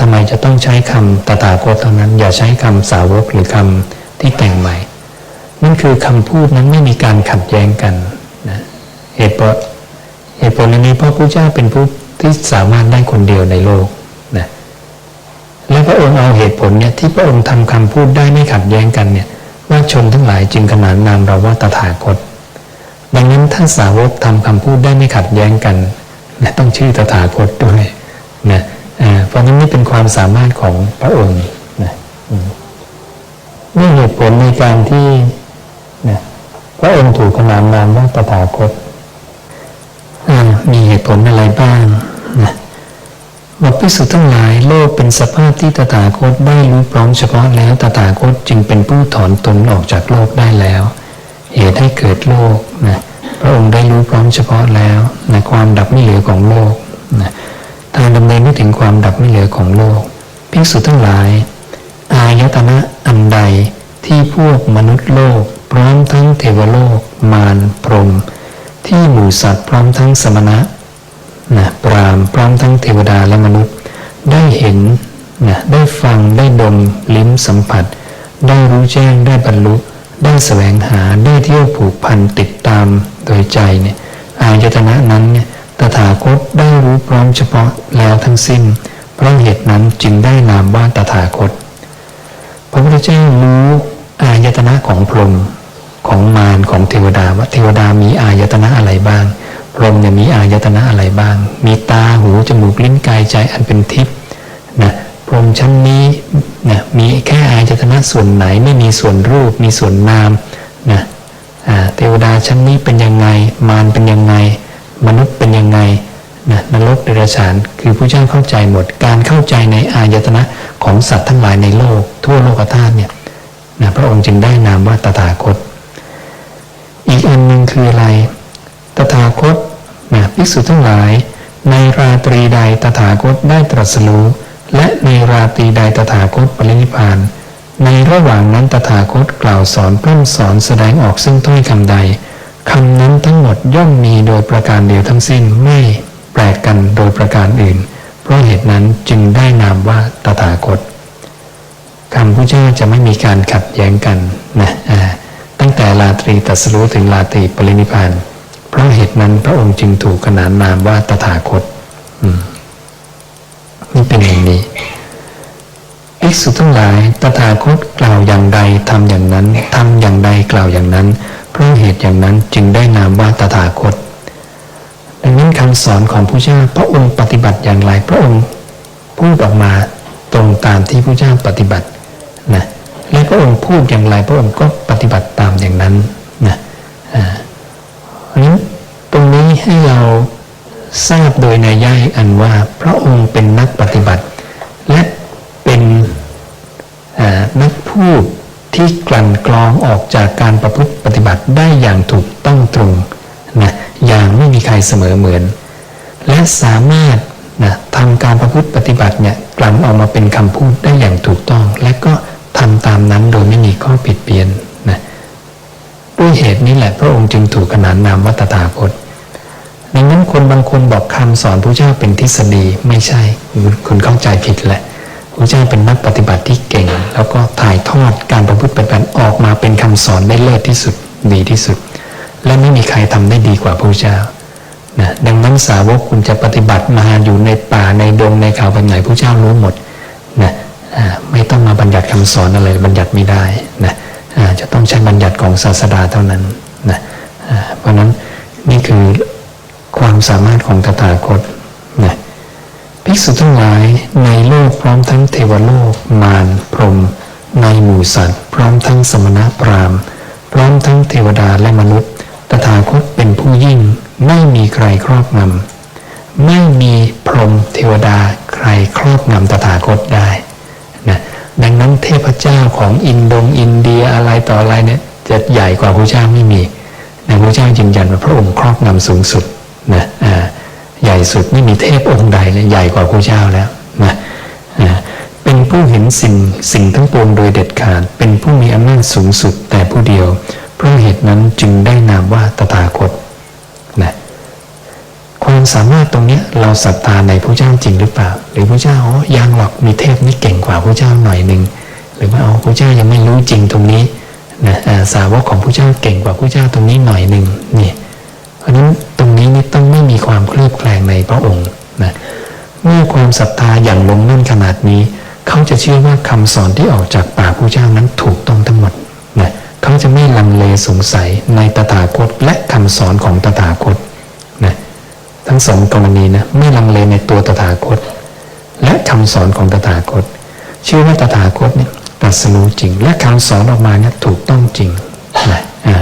ทำไมจะต้องใช้คำตถาคตเท่านั้น อย่าใช้คำสาวกหรือคำที่แต่งใหม่ นั่นคือคำพูดนั้นไม่มีการขัดแย้งกันนะเหตุผลเหตุผลนนี้เพราะพระเจ้าเป็นผู้ที่สามารถได้คนเดียวในโลกนะและพระองค์เอาเหตุผลเนี่ยที่พระองค์ทำคำพูดได้ไม่ขัดแย้งกันเนี่ยว่าชนทั้งหลายจึงขนานนามเราว่าตถาคต ดังนั้นท่านสาวกทำคำพูดได้ไม่ขัดแย้งกันนะต้องชื่อตถาคตด้วยนะ เพราะนั้นนี่เป็นความสามารถของพระองค์นะอืมนี่เหตุผลในการที่นะพระองค์ถูกขนานนามว่าตถาคตมีเหตุผลอะไรบ้างนะบอกพิสุทั้งหลายโลกเป็นสภาพที่ตถาคตได้รู้พร้อมเฉพาะแล้วตถาคตจึงเป็นผู้ถอนตนออกจากโลกได้แล้ว เหตุให้เกิดโลกนะพระองค์ได้รู้พร้อมเฉพาะแล้วนะความดับไม่เหลือของโลกนะ ดำเนินไม่ถึงความดับไม่เหลือของโลกภิกษุทั้งหลาย อายตนะอันใดที่พวกมนุษย์โลก พร้อมทั้งเทวโลก มารพรหมที่หมู่สัตว์พร้อมทั้งสมณะนะปรามพร้อมทั้งเทวดาและมนุษย์ ได้เห็นนะได้ฟังได้ดมลิ้มสัมผัส ได้รู้แจ้งได้บรรลุได้แสวงหาได้เที่ยวผูกพันติดตามโดยใจเนี่ยอายตนะนั้นเนี่ย ตถาคตได้รู้พร้อมเฉพาะแล้วทั้งสิ้น เพราะเหตุนั้นจึงได้นามว่าตถาคต พระพุทธเจ้ารู้อายตนะของพรหมของมารของเทวดาว่าเทวดามีอายตนะอะไรบ้าง พรหมเนี่ยมีอายตนะอะไรบ้าง มีตาหูจมูกลิ้นกายใจอันเป็นทิพย์นะพรหมชั้นนี้นะมีแค่อายตนะส่วนไหนไม่มีส่วนรูป มีส่วนนามนะเทวดาชั้นนี้เป็นยังไงมารเป็นยังไง มนุษย์เป็นยังไงนะน รกเดรัจฉานคือผู้เจ้าเข้าใจหมด การเข้าใจในอายตนะของสัตว์ทั้งหลายในโลก ทั่วโลกธาตุเนี่ยนะพระองค์จึงได้นามว่าตถาคต อีกอันหนึ่งคืออะไร ตถาคตนะภิกษุทั้งหลาย ในราตรีใดตถาคตได้ตรัสรู้และในราตรีใดตถาคตปรินิพพาน ในระหว่างนั้นตถาคตกล่าวสอนพร่ำสอนแสดงออกซึ่งถ้อยคำใดคำนั้นทั้งหมดย่อมมีโดยประการเดียวทั้งสิ้นไม่ แปลกกันโดยประการอื่น เพราะเหตุนั้นจึงได้นามว่าตถาคตคำพระเจ้าจะไม่มีการขัดแย้งกันนะตั้งแต่ราตรีตัสรู้ถึงราตรีปรินิพานเพราะเหตุนั้นพระองค์จึงถูกขนานนามว่าตถาคตนี่เป็นอย่างนี้ภิกษุทั้งหลายตถาคตกล่าวอย่างใดทำอย่างนั้นทำอย่างใดกล่าวอย่างนั้นเพราะเหตุอย่างนั้นจึงได้นามว่าตถาคต ดังนั้นคำสอนของพระเจ้าพระองค์ปฏิบัติอย่างไรพระองค์พูดออกมาตรงตามที่พระเจ้าปฏิบัตินะและพระองค์พูดอย่างไรพระองค์ก็ปฏิบัติตามอย่างนั้นนะอ่าเพราะนั้นตรงนี้ให้เราทราบโดยในย่ายอันว่าพระองค์เป็นนักปฏิบัติ และเป็นนักพูดที่กลั่นกรองออกจากการประพฤติปฏิบัติได้อย่างถูกต้องตรงนะ อย่างไม่มีใครเสมอเหมือน และสามารถนะทำการประพฤติปฏิบัติเนี่ยกลั่นออกมาเป็นคำพูดได้อย่างถูกต้อง และก็ทำตามนั้นโดยไม่มีข้อผิดเพี้ยนนะด้วยเหตุนี้แหละพระองค์จึงถูกขนานนามว่าตถาคตดังนั้นคนบางคนบอกคำสอนพระเจ้าเป็นทฤษฎีไม่ใช่คุณเข้าใจผิดแหละพระเจ้าเป็นนักปฏิบัติที่เก่ง แล้วก็ถ่ายทอดการประพฤติปฏิบัติออกมาเป็นคำสอนได้เลิศที่สุดดีที่สุด และไม่มีใครทำได้ดีกว่าพระเจ้านะดังนั้นสาวกคุณจะปฏิบัติมาอยู่ในป่าในดงในเขาเป็นไหนพระเจ้ารู้หมดนะอ่าไม่ต้องมาบัญญัติคำสอนอะไรบัญญัติไม่ได้นะอ่าจะต้องใช้บัญญัติของศาสดาเท่านั้นนะอ่าเพราะฉะนั้นนี่คือความสามารถของตถาคตนะภิกษุทั้งหลายในโลกพร้อมทั้งเทวโลก มารพรหมในหมู่สัตว์ พร้อมทั้งสมณะพราหมณ์ พร้อมทั้งเทวดาและมนุษย์ ตถาคตเป็นผู้ยิ่งไม่มีใครครอบงำไม่มีพรหมเทวดาใครครอบงำตถาคตได้นะดังนั้นเทพเจ้าของอินโดงอินเดียอะไรต่ออะไรเนี่ยจะใหญ่กว่าพระเจ้าไม่มีนะพระเจ้ายืนยันว่าพระองค์ครอบงำสูงสุดนะใหญ่สุดไม่มีเทพองค์ใดเลยใหญ่กว่าพระเจ้าแล้วนะเป็นผู้เห็นสิ่งสิ่งทั้งปวงโดยเด็ดขาดเป็นผู้มีอำนาจสูงสุดแต่ผู้เดียว เพราะเหตุนั้นจึงได้นามว่าตถาคตนะความสามารถตรงนี้เราศรัทธาในพระเจ้าจริงหรือเปล่า หรือพระเจ้าอ๋อยังหรอกมีเทพนี่เก่งกว่าพระเจ้าหน่อยหนึ่งหรือว่าอ๋อพระเจ้ายังไม่รู้จริงตรงนี้นะสาวกของพระเจ้าเก่งกว่าพระเจ้าตรงนี้หน่อยหนึ่งนี่เพราะนั้นตรงนี้นี่ต้องไม่มีความเคลือบแคลงในพระองค์นะเมื่อความศรัทธาอย่างลงมั่นขนาดนี้ เขาจะเชื่อว่าคำสอนที่ออกจากปากพระเจ้านั้นถูกต้องทั้งหมด เขาจะไม่ลังเลสงสัยในตถาคตและคำสอนของตถาคตนะทั้งสองกรณีนะไม่ลังเลในตัวตถาคต และคำสอนของตถาคตเชื่อว่าตถาคตเนี่ยตรัสรู้จริง และคำสอนออกมาเนี่ยถูกต้องจริงนะอ่า